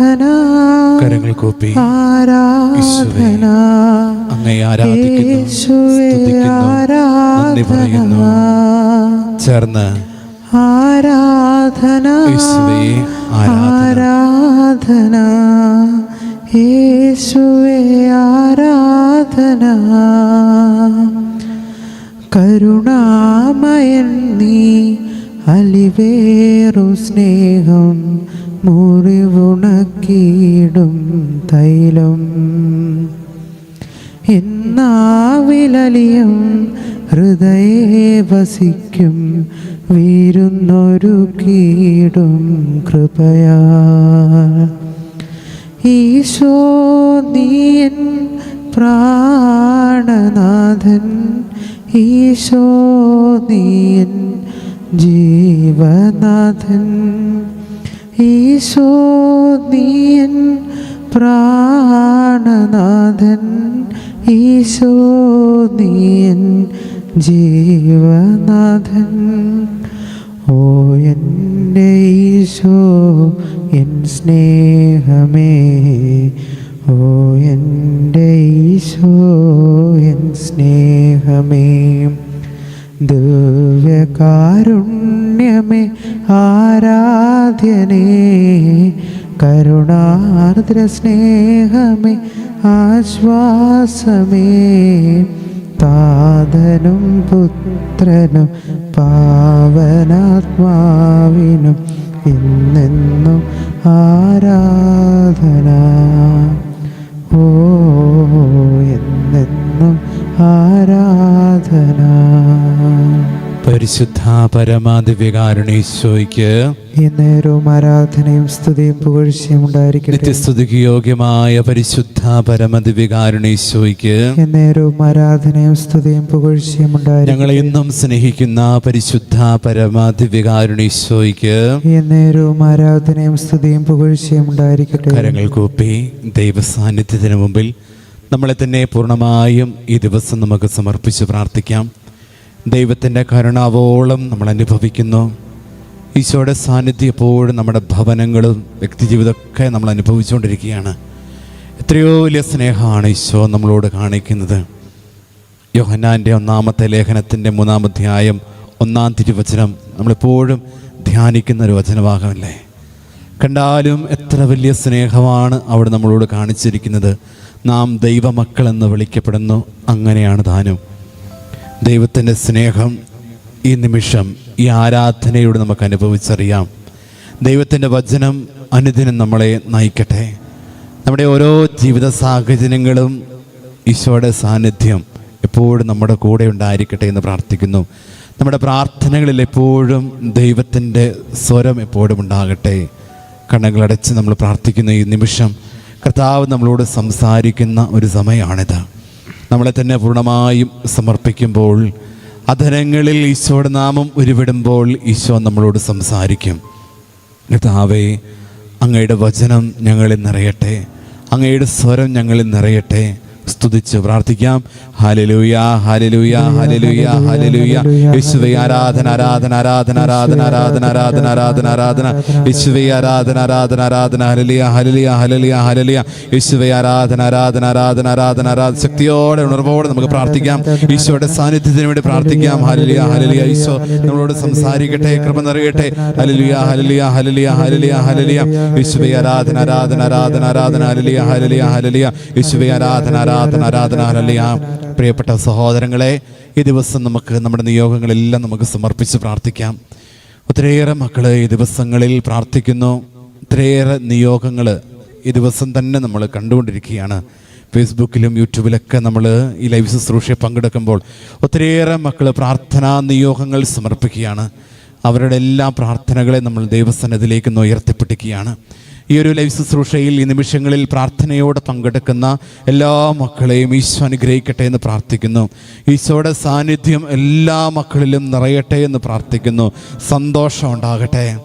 ആരാധന. കരങ്ങൾ കൂപ്പി. ആരാധന. അങ്ങേ ആരാധിക്കുന്നു. ചേർന്ന്. ആരാധന. ആരാധന. യേശുവേ ആരാധന. കരുണാമയ നീ അലിവേറു സ്നേഹം മുറിവുണക്കിയിടും തൈലം. എന്നാവിലലിയം ഹൃദയേ വസിക്കും വീരുന്നൊരു കീടും കൃപയാ. ഈശോ നീയൻ പ്രാണനാഥൻ. ഈശോ നീയൻ ജീവനാഥൻ ഈശോ നീയൻ പ്രാണനാഥൻ ഈശോ നീയൻ ജീവനാഥൻ. ഓ എന്റെ ഈശോ എൻ സ്നേഹമേ. ഓ എന്റെ ഈശോ എൻ സ്നേഹമേ. ദിവ്യകാരുണ്യമേ ആരാധ്യനേ കരുണാർദ്ര സ്നേഹമേ ആശ്വാസമേ താതനും പുത്രനും പാവനാത്മാവിനും ഇന്നെന്നും ആരാധന. ഓ എന്നെന്നും ആരാധന. പരിശുദ്ധ പരമാദിവ്യകാരുണീശോയ്ക്ക് എന്നേരവും ആരാധനയും സ്തുതിയും പുകഴ്ചയും ഉണ്ടായിരിക്കട്ടെ. നിത്യസ്തുതിക്ക് യോഗ്യമായ പരിശുദ്ധ പരമദിവ്യകാരുണീശോയ്ക്ക് എന്നേരവും ആരാധനയും സ്തുതിയും പുകഴ്ചയും ഉണ്ടായിരിക്കട്ടെ. ഞങ്ങളെ ഇന്നും സ്നേഹിക്കുന്ന പരിശുദ്ധ പരമാദിവ്യകാരുണീശോയ്ക്ക് എന്നേരവും ആരാധനയും സ്തുതിയും പുകഴ്ചയും ഉണ്ടായിരിക്കട്ടെ. കരങ്ങൾ കൂപ്പി ദൈവസാന്നിധ്യത്തിന് മുമ്പിൽ നമ്മളെ തന്നെ പൂർണമായും ഈ ദിവസം നമുക്ക് സമർപ്പിച്ച് പ്രാർത്ഥിക്കാം. ദൈവത്തിന്റെ കരുണാവോളം നമ്മൾ അനുഭവിക്കുന്നു. ഈശോയുടെ സാന്നിധ്യം എപ്പോഴും നമ്മുടെ ഭവനങ്ങളും വ്യക്തിജീവിതമൊക്കെ നമ്മൾ അനുഭവിച്ചുകൊണ്ടിരിക്കുകയാണ്. എത്രയോ വലിയ സ്നേഹമാണ് ഈശോ നമ്മളോട് കാണിക്കുന്നത്. യോഹന്നാന്റെ ഒന്നാമത്തെ ലേഖനത്തിന്റെ മൂന്നാം അധ്യായം ഒന്നാം തിരുവചനം നമ്മളെപ്പോഴും ധ്യാനിക്കുന്ന ഒരു വചനഭാഗമല്ലേ? കണ്ടാലും എത്ര വലിയ സ്നേഹമാണ് അവിടെ നമ്മളോട് കാണിച്ചിരിക്കുന്നത്. നാം ദൈവമക്കളെന്ന് വിളിക്കപ്പെടുന്നു. അങ്ങനെയാണ് താനും ദൈവത്തിന്റെ സ്നേഹം ഈ നിമിഷം ഈ ആരാധനയോട് നമുക്ക് അനുഭവിച്ചറിയാം. ദൈവത്തിന്റെ വചനം അനുദിനം നമ്മളെ നയിക്കട്ടെ. നമ്മുടെ ഓരോ ജീവിത സാഹചര്യങ്ങളും ഈശോയുടെ സാന്നിധ്യം എപ്പോഴും നമ്മുടെ കൂടെ ഉണ്ടായിരിക്കട്ടെ എന്ന് പ്രാർത്ഥിക്കുന്നു. നമ്മുടെ പ്രാർത്ഥനകളിൽ എപ്പോഴും ദൈവത്തിന്റെ സ്വരം എപ്പോഴും ഉണ്ടാകട്ടെ. കണ്ണുകളടച്ച് നമ്മൾ പ്രാർത്ഥിക്കുന്ന ഈ നിമിഷം കർത്താവ് നമ്മളോട് സംസാരിക്കുന്ന ഒരു സമയമാണിത്. നമ്മളെ തന്നെ പൂർണമായും സമർപ്പിക്കുമ്പോൾ അധരങ്ങളിൽ ഈശോയുടെ നാമം ഉരുവിടുമ്പോൾ ഈശോ നമ്മളോട് സംസാരിക്കും. കർത്താവേ അങ്ങയുടെ വചനം ഞങ്ങളിൽ നിറയട്ടെ. അങ്ങയുടെ സ്വരം ഞങ്ങളിൽ നിറയട്ടെ. സ്തുതിച്ച് പ്രാർത്ഥിക്കാം ഹാലലൂയ ഹാലലൂയ ഹാലലൂയ ഹാലലൂയ യേശുവേ ആരാധന ആരാധന ആരാധന ആരാധന ആരാധന ആരാധന ആരാധന ആരാധന യേശുവേ ആരാധന ആരാധന ആരാധന ഹലലിയ ഹലലിയ ഹലലിയ ഹലലിയ യേശുവേ ആരാധന ആരാധന ആരാധന ആരാധന ആരാധന ശക്തിയോടെ ഉണർവോടെ നമുക്ക് പ്രാർത്ഥിക്കാം ഈശോയുടെ സാന്നിധ്യത്തിന് വേണ്ടി പ്രാർത്ഥിക്കാം ഹലലിയ ഹലലിയ ഈശോ നമ്മളോട് സംസാരിക്കട്ടെ കൃപ നിറയട്ടെ ഹലലിയ ഹലലിയ ഹലലിയ ഹലലിയ ഹലലിയ യേശുവേ ആരാധന ആരാധന ആരാധന ആരാധന ഹലലിയ ഹലലിയ ഹലലിയ യേശുവേ ആരാധന ആരാധന ആരാധന ഹലലിയ പ്രിയപ്പെട്ട സഹോദരങ്ങളെ ഈ ദിവസം നമുക്ക് നമ്മുടെ നിയോഗങ്ങളെല്ലാം നമുക്ക് സമർപ്പിച്ച് പ്രാർത്ഥിക്കാം. ഒത്തിരിയേറെ മക്കൾ ഈ ദിവസങ്ങളിൽ പ്രാർത്ഥിക്കുന്നു. ഒത്തിരിയേറെ നിയോഗങ്ങൾ ഈ ദിവസം തന്നെ നമ്മൾ കണ്ടുകൊണ്ടിരിക്കുകയാണ്. ഫേസ്ബുക്കിലും യൂട്യൂബിലൊക്കെ നമ്മൾ ഈ ലൈവ് ശുശ്രൂഷയെ പങ്കെടുക്കുമ്പോൾ ഒത്തിരിയേറെ മക്കൾ പ്രാർത്ഥനാ നിയോഗങ്ങൾ സമർപ്പിക്കുകയാണ്. അവരുടെ എല്ലാ പ്രാർത്ഥനകളെ നമ്മൾ ദൈവസന്നതിലേക്ക് ഉയർത്തിപ്പിടിക്കുകയാണ്. ഈ ഒരു ലൈവ് ശുശ്രൂഷയിൽ ഈ നിമിഷങ്ങളിൽ പ്രാർത്ഥനയോടെ പങ്കെടുക്കുന്ന എല്ലാ മക്കളെയും ഈശോ അനുഗ്രഹിക്കട്ടെ എന്ന് പ്രാർത്ഥിക്കുന്നു. ഈശോയുടെ സാന്നിധ്യം എല്ലാ മക്കളിലും നിറയട്ടെ എന്ന് പ്രാർത്ഥിക്കുന്നു. സന്തോഷം ഉണ്ടാകട്ടെ.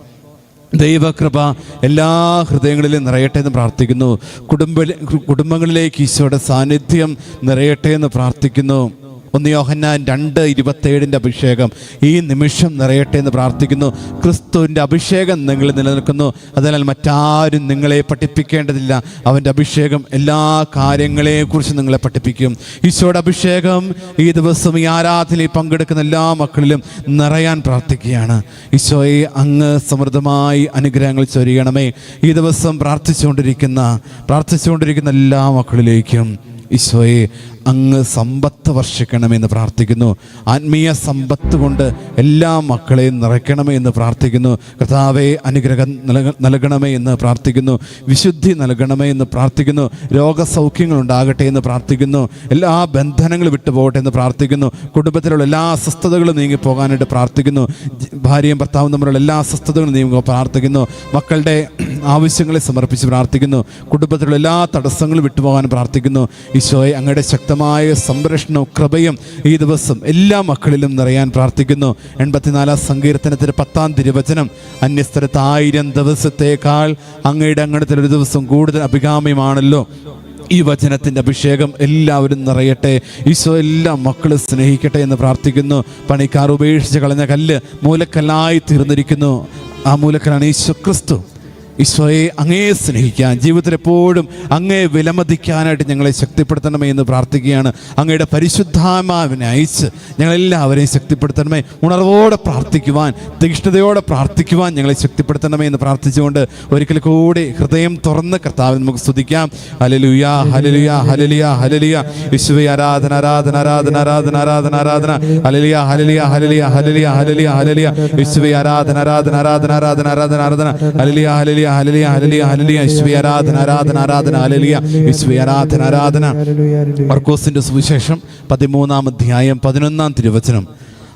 ദൈവകൃപ എല്ലാ ഹൃദയങ്ങളിലും നിറയട്ടെ എന്ന് പ്രാർത്ഥിക്കുന്നു. കുടുംബ കുടുംബങ്ങളിലേക്ക് ഈശോയുടെ സാന്നിധ്യം നിറയട്ടെ എന്ന് പ്രാർത്ഥിക്കുന്നു. ഒന്ന് യോഹന്നാൻ രണ്ട് ഇരുപത്തേഴിന്റെ അഭിഷേകം. ഈ നിമിഷം നിറയട്ടെ എന്ന് പ്രാർത്ഥിക്കുന്നു. ക്രിസ്തുവിന്റെ അഭിഷേകം നിങ്ങൾ നിലനിൽക്കുന്നു. അതിനാൽ മറ്റാരും നിങ്ങളെ പഠിപ്പിക്കേണ്ടതില്ല. അവന്റെ അഭിഷേകം എല്ലാ കാര്യങ്ങളെക്കുറിച്ചും നിങ്ങളെ പഠിപ്പിക്കും. ഈശോയുടെ അഭിഷേകം ഈ ദിവസം ഈ ആരാധനയിൽ പങ്കെടുക്കുന്ന എല്ലാ മക്കളിലും നിറയാൻ പ്രാർത്ഥിക്കുകയാണ്. ഈശോയെ അങ്ങ് സമൃദ്ധമായി അനുഗ്രഹങ്ങൾ ചൊരിയണമേ. ഈ ദിവസം പ്രാർത്ഥിച്ചുകൊണ്ടിരിക്കുന്ന പ്രാർത്ഥിച്ചുകൊണ്ടിരിക്കുന്ന എല്ലാ മക്കളിലേക്കും ഈശോയെ അങ്ങ് സമ്പത്ത് വർഷിക്കണമെന്ന് പ്രാർത്ഥിക്കുന്നു. ആത്മീയ സമ്പത്ത് കൊണ്ട് എല്ലാ മക്കളെയും നിറയ്ക്കണമേ എന്ന് പ്രാർത്ഥിക്കുന്നു. കർത്താവെ അനുഗ്രഹം നൽകണമേ എന്ന് പ്രാർത്ഥിക്കുന്നു. വിശുദ്ധി നൽകണമേ എന്ന് പ്രാർത്ഥിക്കുന്നു. രോഗസൗഖ്യങ്ങൾ ഉണ്ടാകട്ടെ എന്ന് പ്രാർത്ഥിക്കുന്നു. എല്ലാ ബന്ധനങ്ങളും വിട്ടുപോകട്ടെ എന്ന് പ്രാർത്ഥിക്കുന്നു. കുടുംബത്തിലുള്ള എല്ലാ അസ്വസ്ഥതകളും നീങ്ങിപ്പോകാനായിട്ട് പ്രാർത്ഥിക്കുന്നു. ഭാര്യയും ഭർത്താവും തമ്മിലുള്ള എല്ലാ അസ്വസ്ഥതകളും നീങ്ങുക പ്രാർത്ഥിക്കുന്നു. മക്കളുടെ ആവശ്യങ്ങളെ സമർപ്പിച്ച് പ്രാർത്ഥിക്കുന്നു. കുടുംബത്തിലുള്ള എല്ലാ തടസ്സങ്ങളും വിട്ടുപോകാൻ പ്രാർത്ഥിക്കുന്നു. ഈശോയെ അങ്ങയുടെ ശക്തമായ സംരക്ഷണവും കൃപയും ഈ ദിവസം എല്ലാ മക്കളിലും നിറയാൻ പ്രാർത്ഥിക്കുന്നു. എൺപത്തിനാലാം സങ്കീർത്തനത്തിന് പത്താം തിരുവചനം. അന്യസ്ഥലത്ത് ആയിരം ദിവസത്തേക്കാൾ അങ്ങയുടെ അങ്ങനത്തിൽ ഒരു ദിവസം കൂടുതൽ അഭികാമ്യമാണല്ലോ. ഈ വചനത്തിന്റെ അഭിഷേകം എല്ലാവരും നിറയട്ടെ. ഈശോ എല്ലാ മക്കളും സ്നേഹിക്കട്ടെ എന്ന് പ്രാർത്ഥിക്കുന്നു. പണിക്കാർ ഉപേക്ഷിച്ച് കളഞ്ഞ കല്ല് മൂലക്കല്ലായി തീർന്നിരിക്കുന്നു. ആ മൂലക്കല്ലാണ് ഈശോ ക്രിസ്തു. ഈശോയെ അങ്ങേ സ്നേഹിക്കാൻ ജീവിതത്തിൽ എപ്പോഴും അങ്ങേ വിലമതിക്കാനായിട്ട് ഞങ്ങളെ ശക്തിപ്പെടുത്തണമേ എന്ന് പ്രാർത്ഥിക്കുകയാണ്. അങ്ങയുടെ പരിശുദ്ധാമാവിനെ അയച്ച് ഞങ്ങളെല്ലാവരെയും ശക്തിപ്പെടുത്തണമേ. ഉണർവോടെ പ്രാർത്ഥിക്കുവാൻ തീക്ഷ്ണതയോടെ പ്രാർത്ഥിക്കുവാൻ ഞങ്ങളെ ശക്തിപ്പെടുത്തണമേ എന്ന് പ്രാർത്ഥിച്ചുകൊണ്ട് ഒരിക്കൽ കൂടി ഹൃദയം തുറന്ന് കർത്താവ് നമുക്ക് സ്തുതിക്കാം. ഹലലുയ ഹലലുയ ഹലലിയ ഹലലിയ ഈശോയെ ആരാധന ആരാധന ആരാധന ആരാധന ആരാധന ആരാധന. ഹലലിയ ഹലലിയ ഹലലിയ ഹലലിയ ഹലലിയ ഹലലിയ ആരാധന ആരാധന ആരാധന ആരാധന ആരാധന ആരാധന. ഹലലിയ ഹലലിയ ഹലലിയ ഹലലിയ ഹലലിയ ഈശ്വരി ആരാധന ആരാധന ആരാധന ഹലലിയ ഈശ്വരി ആരാധന ആരാധന. മർക്കോസിന്റെ സുവിശേഷം പതിമൂന്നാം അധ്യായം പതിനൊന്നാം തിരുവചനം.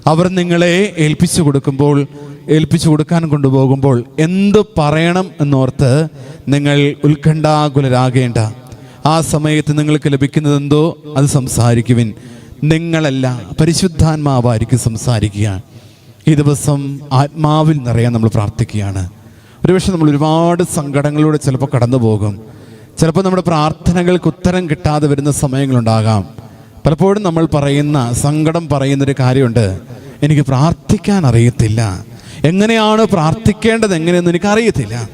അവർ നിങ്ങളെ ഏൽപ്പിച്ചു കൊടുക്കുമ്പോൾ ഏൽപ്പിച്ചു കൊടുക്കാൻ കൊണ്ടുപോകുമ്പോൾ എന്ത് പറയണം എന്നോർത്ത് നിങ്ങൾ ഉത്കണ്ഠാകുലരാകേണ്ട. ആ സമയത്ത് നിങ്ങൾക്ക് ലഭിക്കുന്നത് എന്തോ? അത് സംസാരിക്കുവിൻ. നിങ്ങളല്ല പരിശുദ്ധാത്മാവായിരിക്കും സംസാരിക്കുക. ഈ ദിവസം ആത്മാവിൽ നിറയാൻ നമ്മൾ പ്രാർത്ഥിക്കുകയാണ്. ഒരുപക്ഷെ നമ്മൾ ഒരുപാട് സങ്കടങ്ങളിലൂടെ ചിലപ്പോൾ കടന്നു പോകും ചിലപ്പോൾ നമ്മുടെ പ്രാർത്ഥനകൾക്ക് ഉത്തരം കിട്ടാതെ വരുന്ന സമയങ്ങളുണ്ടാകാം. പലപ്പോഴും നമ്മൾ പറയുന്ന സങ്കടം പറയുന്നൊരു കാര്യമുണ്ട്. എനിക്ക് പ്രാർത്ഥിക്കാൻ അറിയത്തില്ല. എങ്ങനെയാണ് പ്രാർത്ഥിക്കേണ്ടത് എങ്ങനെയെന്ന് എനിക്ക് അറിയത്തില്ല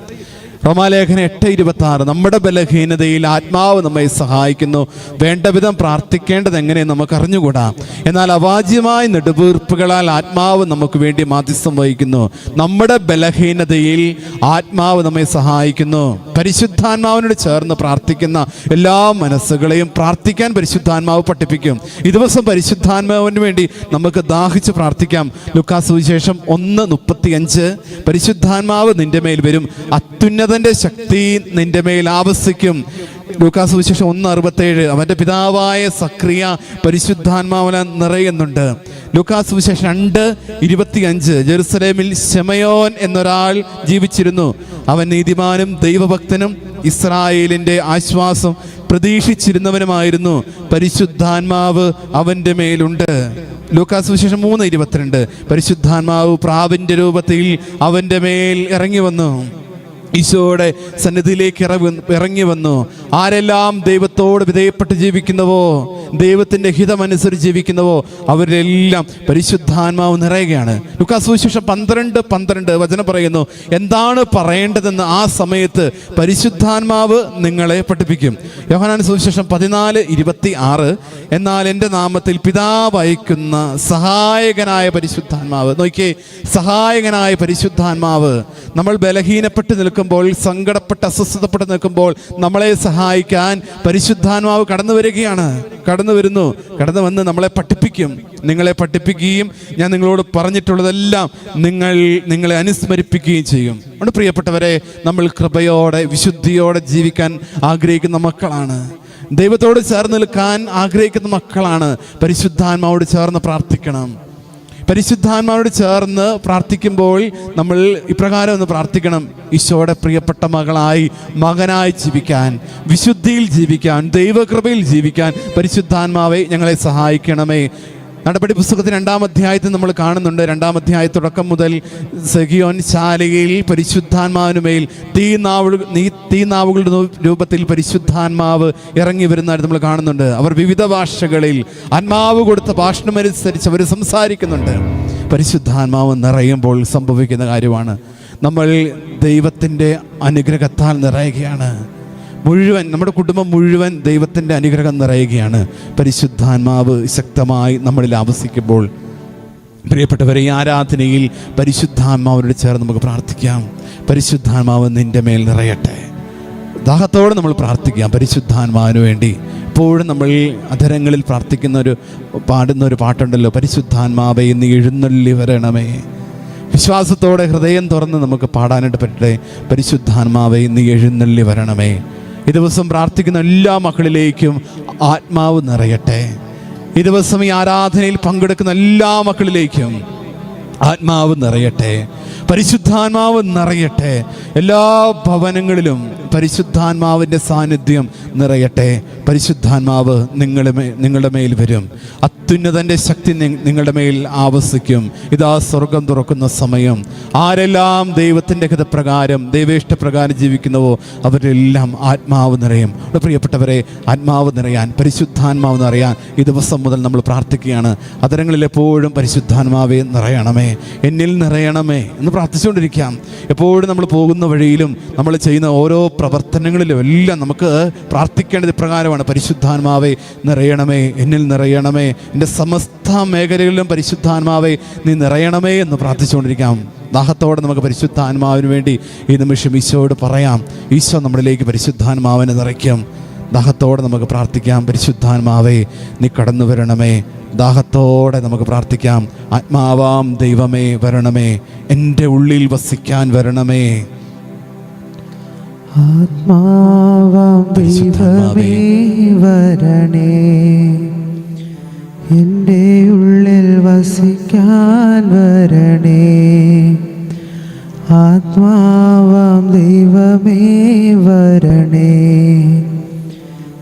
റോമാലേഖനം എട്ട് ഇരുപത്തി ആറ് നമ്മുടെ ബലഹീനതയിൽ ആത്മാവ് നമ്മെ സഹായിക്കുന്നു. വേണ്ട വിധം പ്രാർത്ഥിക്കേണ്ടത് എങ്ങനെയെന്ന് നമുക്ക് അറിഞ്ഞുകൂടാ? എന്നാൽ അവാജ്യമായ നെടുവീർപ്പുകളാൽ ആത്മാവ് നമുക്ക് വേണ്ടി മാധ്യസ്ഥം വഹിക്കുന്നു. നമ്മുടെ ബലഹീനതയിൽ ആത്മാവ് നമ്മെ സഹായിക്കുന്നു. പരിശുദ്ധാത്മാവിനോട് ചേർന്ന് പ്രാർത്ഥിക്കുന്ന എല്ലാ മനസ്സുകളെയും പ്രാർത്ഥിക്കാൻ പരിശുദ്ധാത്മാവ് പഠിപ്പിക്കും. ഈ ദിവസം പരിശുദ്ധാത്മാവിന് വേണ്ടി നമുക്ക് ദാഹിച്ച് പ്രാർത്ഥിക്കാം. ലുക്കാസ് സുവിശേഷം ഒന്ന് മുപ്പത്തിയഞ്ച്. പരിശുദ്ധാത്മാവ് നിന്റെ മേൽ വരും. അത്യുന്നതന്റെ ശക്തി നിന്റെ മേൽ ആവസിക്കും. ലൂക്കാസ് വിശേഷം ഒന്ന് അറുപത്തേഴ്. അവന്റെ പിതാവായ സക്രിയ പരിശുദ്ധാത്മാവന നിറയുന്നുണ്ട്. ലൂക്കാസ് വിശേഷം രണ്ട് ഇരുപത്തിയഞ്ച്. ജെറുസലേമിൽ ശമയോൻ എന്നൊരാൾ ജീവിച്ചിരുന്നു. അവൻ നീതിമാനും ദൈവഭക്തനും ഇസ്രായേലിന്റെ ആശ്വാസം പ്രതീക്ഷിച്ചിരുന്നവനുമായിരുന്നു. പരിശുദ്ധാത്മാവ് അവന്റെ മേലുണ്ട്. ലൂക്കാസ് വിശേഷം മൂന്ന് ഇരുപത്തിരണ്ട്. പരിശുദ്ധാത്മാവ് പ്രാവിന്റെ രൂപത്തിൽ അവന്റെ മേൽ ഇറങ്ങി വന്നു. ഈശോയുടെ സന്നിധിയിലേക്ക് ഇറങ്ങി ഇറങ്ങി വന്നു. ആരെല്ലാം ദൈവത്തോട് വിധേയപ്പെട്ട് ജീവിക്കുന്നവോ ദൈവത്തിന്റെ ഹിതമനുസരിച്ച് ജീവിക്കുന്നവോ അവരെല്ലാം പരിശുദ്ധാത്മാവ് നിറയുകയാണ്. ലുക്കാസ് സുവിശേഷം പന്ത്രണ്ട് പന്ത്രണ്ട് വചനം പറയുന്നു എന്താണ് പറയേണ്ടതെന്ന് ആ സമയത്ത് പരിശുദ്ധാത്മാവ് നിങ്ങളെ പഠിപ്പിക്കും. യോഹനാൻ സുവിശേഷം പതിനാല് ഇരുപത്തി ആറ് എന്നാൽ എന്റെ നാമത്തിൽ പിതാവ് അയക്കുന്ന സഹായകനായ പരിശുദ്ധാത്മാവ് നോക്കിയേ സഹായകനായ പരിശുദ്ധാത്മാവ് നമ്മൾ ബലഹീനപ്പെട്ട് നിൽക്കുമ്പോൾ സങ്കടപ്പെട്ട് അസ്വസ്ഥതപ്പെട്ട് നിൽക്കുമ്പോൾ നമ്മളെ സഹായിക്കാൻ പരിശുദ്ധാത്മാവ് കടന്നു വരികയാണ്. കടന്നു വരുന്നു. കടന്നു വന്ന് നമ്മളെ പഠിപ്പിക്കും. നിങ്ങളെ പഠിപ്പിക്കുകയും ഞാൻ നിങ്ങളോട് പറഞ്ഞിട്ടുള്ളതെല്ലാം നിങ്ങൾ നിങ്ങളെ അനുസ്മരിപ്പിക്കുകയും ചെയ്യും. അതുകൊണ്ട് പ്രിയപ്പെട്ടവരെ നമ്മൾ കൃപയോടെ വിശുദ്ധിയോടെ ജീവിക്കാൻ ആഗ്രഹിക്കുന്ന മക്കളാണ്. ദൈവത്തോട് ചേർന്ന് നിൽക്കാൻ ആഗ്രഹിക്കുന്ന മക്കളാണ്. പരിശുദ്ധാത്മാവോട് ചേർന്ന് പ്രാർത്ഥിക്കണം. പരിശുദ്ധാത്മാവോട് ചേർന്ന് പ്രാർത്ഥിക്കുമ്പോൾ നമ്മൾ ഇപ്രകാരം ഒന്ന് പ്രാർത്ഥിക്കണം. ഈശോയുടെ പ്രിയപ്പെട്ട മകളായി മകനായി ജീവിക്കാൻ വിശുദ്ധിയിൽ ജീവിക്കാൻ ദൈവകൃപയിൽ ജീവിക്കാൻ പരിശുദ്ധാത്മാവെ ഞങ്ങളെ സഹായിക്കണമേ. നടപടി പുസ്തകത്തിന് രണ്ടാം അധ്യായത്തിൽ നമ്മൾ കാണുന്നുണ്ട്. രണ്ടാം അധ്യായ തുടക്കം മുതൽ സെഗിയോൻ ശാലയിൽ പരിശുദ്ധാത്മാവിനുമേൽ തീനാവുകൾ നീ തീ നാവുകളുടെ രൂപത്തിൽ പരിശുദ്ധാത്മാവ് ഇറങ്ങി വരുന്നതായിട്ട് നമ്മൾ കാണുന്നുണ്ട്. അവർ വിവിധ ഭാഷകളിൽ ആത്മാവ് കൊടുത്ത ഭാഷണമനുസരിച്ച് അവർ സംസാരിക്കുന്നുണ്ട്. പരിശുദ്ധാത്മാവ് നിറയുമ്പോൾ സംഭവിക്കുന്ന കാര്യമാണ്. നമ്മൾ ദൈവത്തിന്റെ അനുഗ്രഹത്താൽ നിറയുകയാണ്. മുഴുവൻ നമ്മുടെ കുടുംബം മുഴുവൻ ദൈവത്തിന്റെ അനുഗ്രഹം നിറയുകയാണ്. പരിശുദ്ധാത്മാവ് ശക്തമായി നമ്മളിൽ ആവസിക്കുമ്പോൾ. പ്രിയപ്പെട്ടവരെ ഈ ആരാധനയിൽ പരിശുദ്ധാത്മാവിനോട് ചേർന്ന് നമുക്ക് പ്രാർത്ഥിക്കാം. പരിശുദ്ധാത്മാവ് നിന്റെ മേൽ നിറയട്ടെ. ദാഹത്തോടെ നമ്മൾ പ്രാർത്ഥിക്കാം പരിശുദ്ധാത്മാവിന് വേണ്ടി. എപ്പോഴും നമ്മൾ അധരങ്ങളിൽ പ്രാർത്ഥിക്കുന്ന ഒരു പാടുന്ന ഒരു പാട്ടുണ്ടല്ലോ പരിശുദ്ധാത്മാവെ നീ എഴുന്നള്ളി വരണമേ. വിശ്വാസത്തോടെ ഹൃദയം തുറന്ന് നമുക്ക് പാടാനായിട്ട് പറ്റട്ടെ. പരിശുദ്ധാത്മാവെ നീ എഴുന്നള്ളി വരണമേ. ഈ ദിവസം പ്രാർത്ഥിക്കുന്ന എല്ലാ മക്കളിലേക്കും ആത്മാവ് നിറയട്ടെ. ഈ ദിവസം ഈ ആരാധനയിൽ പങ്കെടുക്കുന്ന എല്ലാ മക്കളിലേക്കും ആത്മാവ് നിറയട്ടെ. പരിശുദ്ധാത്മാവ് നിറയട്ടെ. എല്ലാ ഭവനങ്ങളിലും പരിശുദ്ധാത്മാവിന്റെ സാന്നിധ്യം നിറയട്ടെ. പരിശുദ്ധാത്മാവ് നിങ്ങളുടെ നിങ്ങളുടെ മേൽ വരും. അത്യുന്നതന്റെ ശക്തി നിങ്ങളുടെ മേൽ ആവസിക്കും. ഇതാ സ്വർഗം തുറക്കുന്ന സമയം. ആരെല്ലാം ദൈവത്തിന്റെ ഹിതപ്രകാരം ദൈവേഷ്ടപ്രകാരം ജീവിക്കുന്നുവോ അവരെല്ലാം ആത്മാവ് നിറയും. അവിടെ പ്രിയപ്പെട്ടവരെ ആത്മാവ് നിറയാൻ പരിശുദ്ധാത്മാവ് നിറയാൻ ഈ ദിവസം മുതൽ നമ്മൾ പ്രാർത്ഥിക്കുകയാണ്. അതരങ്ങളിൽ എപ്പോഴും പരിശുദ്ധാത്മാവെ നിറയണമേ. എന്നിൽ നിറയണമേ എന്ന് പ്രാർത്ഥിച്ചുകൊണ്ടിരിക്കാം എപ്പോഴും നമ്മൾ പോകുന്ന വഴിയിലും നമ്മൾ ചെയ്യുന്ന ഓരോ പ്രവർത്തനങ്ങളിലും എല്ലാം നമുക്ക് പ്രാർത്ഥിക്കേണ്ടത് ഇപ്രകാരമാണ്. പരിശുദ്ധാത്മാവെ നിറയണമേ എന്നിൽ നിറയണമേ. എന്റെ സമസ്ത മേഖലകളിലും പരിശുദ്ധാത്മാവെ നീ നിറയണമേ എന്ന് പ്രാർത്ഥിച്ചുകൊണ്ടിരിക്കാം. ദാഹത്തോടെ നമുക്ക് പരിശുദ്ധാത്മാവിന് വേണ്ടി ഈ നിമിഷം ഈശോയോട് പറയാം. ഈശോ നമ്മളിലേക്ക് പരിശുദ്ധാത്മാവിനെ നിറയ്ക്കും. ദാഹത്തോടെ നമുക്ക് പ്രാർത്ഥിക്കാം. പരിശുദ്ധാത്മാവേ നീ കടന്നു വരണമേ. ദാഹത്തോടെ നമുക്ക് പ്രാർത്ഥിക്കാം. ആത്മാവാം ദൈവമേ വരണമേ. എന്റെ ഉള്ളിൽ വസിക്കാൻ വരണമേ. ആത്മാവാം ദൈവമേ വരണേ. എന്റെ ഉള്ളിൽ വസിക്കാൻ വരണേ. ആത്മാവാം ദൈവമേ വരണേ.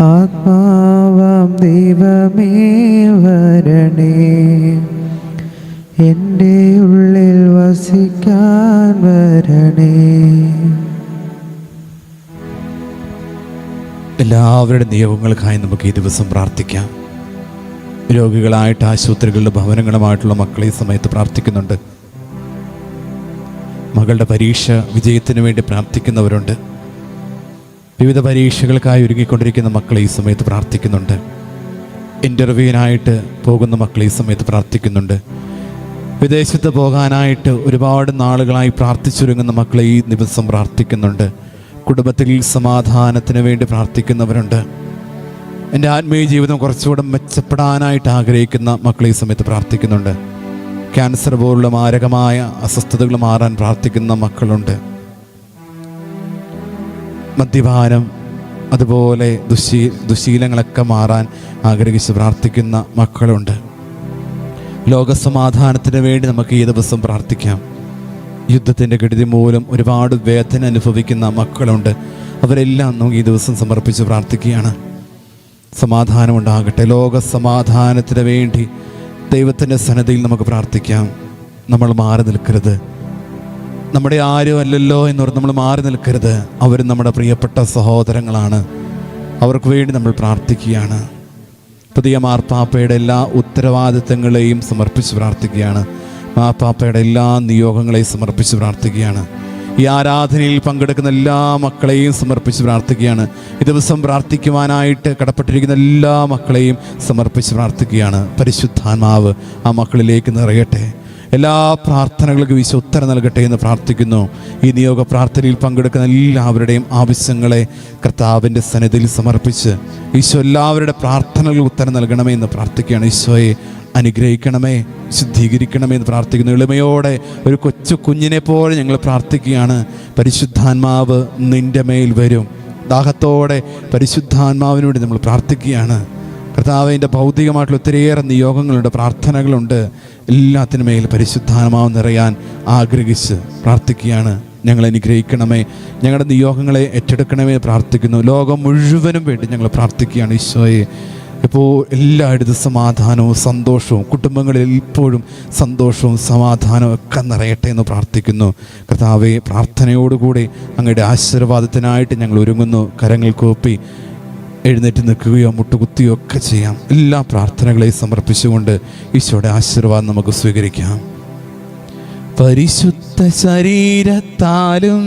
ആത്മാവാം ദൈവമേ വരണേ. എന്റെ ഉള്ളിൽ വസിക്കാൻ വരണേ. എല്ലാവരുടെ നിയോഗങ്ങൾക്കായി നമുക്ക് ഈ ദിവസം പ്രാർത്ഥിക്കാം. രോഗികളായിട്ട് ആശുപത്രികളിലും ഭവനങ്ങളുമായിട്ടുള്ള മക്കളെ ഈ സമയത്ത് പ്രാർത്ഥിക്കുന്നുണ്ട്. മകളുടെ പരീക്ഷ വിജയത്തിന് വേണ്ടി പ്രാർത്ഥിക്കുന്നവരുണ്ട്. വിവിധ പരീക്ഷകൾക്കായി ഒരുങ്ങിക്കൊണ്ടിരിക്കുന്ന മക്കളെ ഈ സമയത്ത് പ്രാർത്ഥിക്കുന്നുണ്ട്. ഇന്റർവ്യൂവിനായിട്ട് പോകുന്ന മക്കളെ ഈ സമയത്ത് പ്രാർത്ഥിക്കുന്നുണ്ട്. വിദേശത്ത് പോകാനായിട്ട് ഒരുപാട് നാളുകളായി പ്രാർത്ഥിച്ചൊരുങ്ങുന്ന മക്കളെ ഈ ദിവസം പ്രാർത്ഥിക്കുന്നുണ്ട്. കുടുംബത്തിൽ സമാധാനത്തിന് വേണ്ടി പ്രാർത്ഥിക്കുന്നവരുണ്ട്. എന്റെ ആത്മീയ ജീവിതം കുറച്ചുകൂടെ മെച്ചപ്പെടാനായിട്ട് ആഗ്രഹിക്കുന്ന മക്കളെ ഈ സമയത്ത് പ്രാർത്ഥിക്കുന്നുണ്ട്. ക്യാൻസർ പോലുള്ള മാരകമായ അസ്വസ്ഥതകൾ മാറാൻ പ്രാർത്ഥിക്കുന്ന മക്കളുണ്ട്. മദ്യപാനം അതുപോലെ ദുശീ ദുശീലങ്ങളൊക്കെ മാറാൻ ആഗ്രഹിച്ച് പ്രാർത്ഥിക്കുന്ന മക്കളുണ്ട്. ലോകസമാധാനത്തിന് വേണ്ടി നമുക്ക് ഈ ദിവസം പ്രാർത്ഥിക്കാം. യുദ്ധത്തിന്റെ കെടുതി മൂലം ഒരുപാട് വേദന അനുഭവിക്കുന്ന മക്കളുണ്ട്. അവരെല്ലാം നമുക്ക് ഈ ദിവസം സമർപ്പിച്ച് പ്രാർത്ഥിക്കുകയാണ്. സമാധാനമുണ്ടാകട്ടെ. ലോക സമാധാനത്തിന് വേണ്ടി ദൈവത്തിന്റെ സന്നദ്ധയിൽ നമുക്ക് പ്രാർത്ഥിക്കാം. നമ്മൾ മാറി നിൽക്കരുത്. നമ്മുടെ ആരും അല്ലല്ലോ എന്ന് നമ്മൾ മാറി നിൽക്കരുത്. അവർ നമ്മുടെ പ്രിയപ്പെട്ട സഹോദരങ്ങളാണ്. അവർക്ക് വേണ്ടി നമ്മൾ പ്രാർത്ഥിക്കുകയാണ്. പുതിയ മാർപ്പാപ്പയുടെ എല്ലാ ഉത്തരവാദിത്തങ്ങളെയും സമർപ്പിച്ച് പ്രാർത്ഥിക്കുകയാണ്. മാർപ്പാപ്പയുടെ എല്ലാ നിയോഗങ്ങളെയും സമർപ്പിച്ച് പ്രാർത്ഥിക്കുകയാണ്. ഈ ആരാധനയിൽ പങ്കെടുക്കുന്ന എല്ലാ മക്കളെയും സമർപ്പിച്ച് പ്രാർത്ഥിക്കുകയാണ്. ഈ ദിവസം പ്രാർത്ഥിക്കുവാനായിട്ട് കടപ്പെട്ടിരിക്കുന്ന എല്ലാ മക്കളെയും സമർപ്പിച്ച് പ്രാർത്ഥിക്കുകയാണ്. പരിശുദ്ധാത്മാവ് ആ മക്കളിലേക്ക് നിറയട്ടെ. എല്ലാ പ്രാർത്ഥനകൾക്കും ഈശോ ഉത്തരം നൽകട്ടെ എന്ന് പ്രാർത്ഥിക്കുന്നു. ഈ നിയോഗ പ്രാർത്ഥനയിൽ പങ്കെടുക്കുന്ന എല്ലാവരുടെയും ആവശ്യങ്ങളെ കർത്താവിന്റെ സന്നിധിയിൽ സമർപ്പിച്ച് ഈശോ എല്ലാവരുടെ പ്രാർത്ഥനകൾക്ക് ഉത്തരം നൽകണമേ എന്ന് പ്രാർത്ഥിക്കുകയാണ്. ഈശോയെ അനുഗ്രഹിക്കണമേ ശുദ്ധീകരിക്കണമേ എന്ന് പ്രാർത്ഥിക്കുന്നു. എളിമയോടെ ഒരു കൊച്ചു കുഞ്ഞിനെ പോലെ ഞങ്ങൾ പ്രാർത്ഥിക്കുകയാണ്. പരിശുദ്ധാത്മാവ് നിന്റെ മേൽ വരും. ദാഹത്തോടെ പരിശുദ്ധാത്മാവിന് വേണ്ടി നമ്മൾ പ്രാർത്ഥിക്കുകയാണ്. കർത്താവിന്റെ ഭൗതികമായിട്ടുള്ള ഒത്തിരിയേറെ നിയോഗങ്ങളുണ്ട് പ്രാർത്ഥനകളുണ്ട്. എല്ലാത്തിനും മേൽ പരിശുദ്ധാത്മാവ് നിറയാൻ ആഗ്രഹിച്ച് പ്രാർത്ഥിക്കുകയാണ്. ഞങ്ങൾ അനുഗ്രഹിക്കണമേ. ഞങ്ങളുടെ നിയോഗങ്ങളെ ഏറ്റെടുക്കണമേ പ്രാർത്ഥിക്കുന്നു. ലോകം മുഴുവനും വേണ്ടി ഞങ്ങൾ പ്രാർത്ഥിക്കുകയാണ് ഈശോയെ. ഇപ്പോൾ എല്ലായിടത്തും സമാധാനവും സന്തോഷവും കുടുംബങ്ങളിൽ ഇപ്പോഴും സന്തോഷവും സമാധാനവും ഒക്കെ നിറയട്ടെ എന്ന് പ്രാർത്ഥിക്കുന്നു. കർത്താവെ പ്രാർത്ഥനയോടുകൂടി അങ്ങയുടെ ആശീർവാദത്തിനായിട്ട് ഞങ്ങൾ ഒരുങ്ങുന്നു. കരങ്ങൾ കൂപ്പി എഴുന്നേറ്റ് നിൽക്കുകയോ മുട്ടുകുത്തുകയോ ഒക്കെ ചെയ്യാം. എല്ലാ പ്രാർത്ഥനകളെയും സമർപ്പിച്ചുകൊണ്ട് ഈശോയുടെ ആശീർവാദം നമുക്ക് സ്വീകരിക്കാം. പരിശുദ്ധ ശരീരത്താലും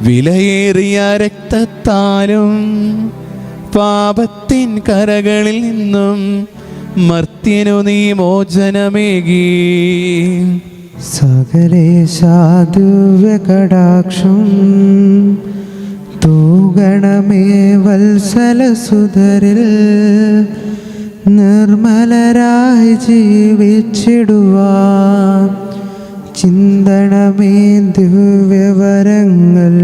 വിലയേറിയ രക്തത്താലും പാപത്തിൻ കരകളിൽ നിന്നും മർത്യനു നീ മോചനമേകി. സകലേശാദുവ്യകടാക്ഷം തൂഗണമേ വത്സലസുതരിൽ നിർമ്മലരായി ജീവിച്ചിടുവാ ചിന്തണമേ ദിവ്യവരങ്ങൾ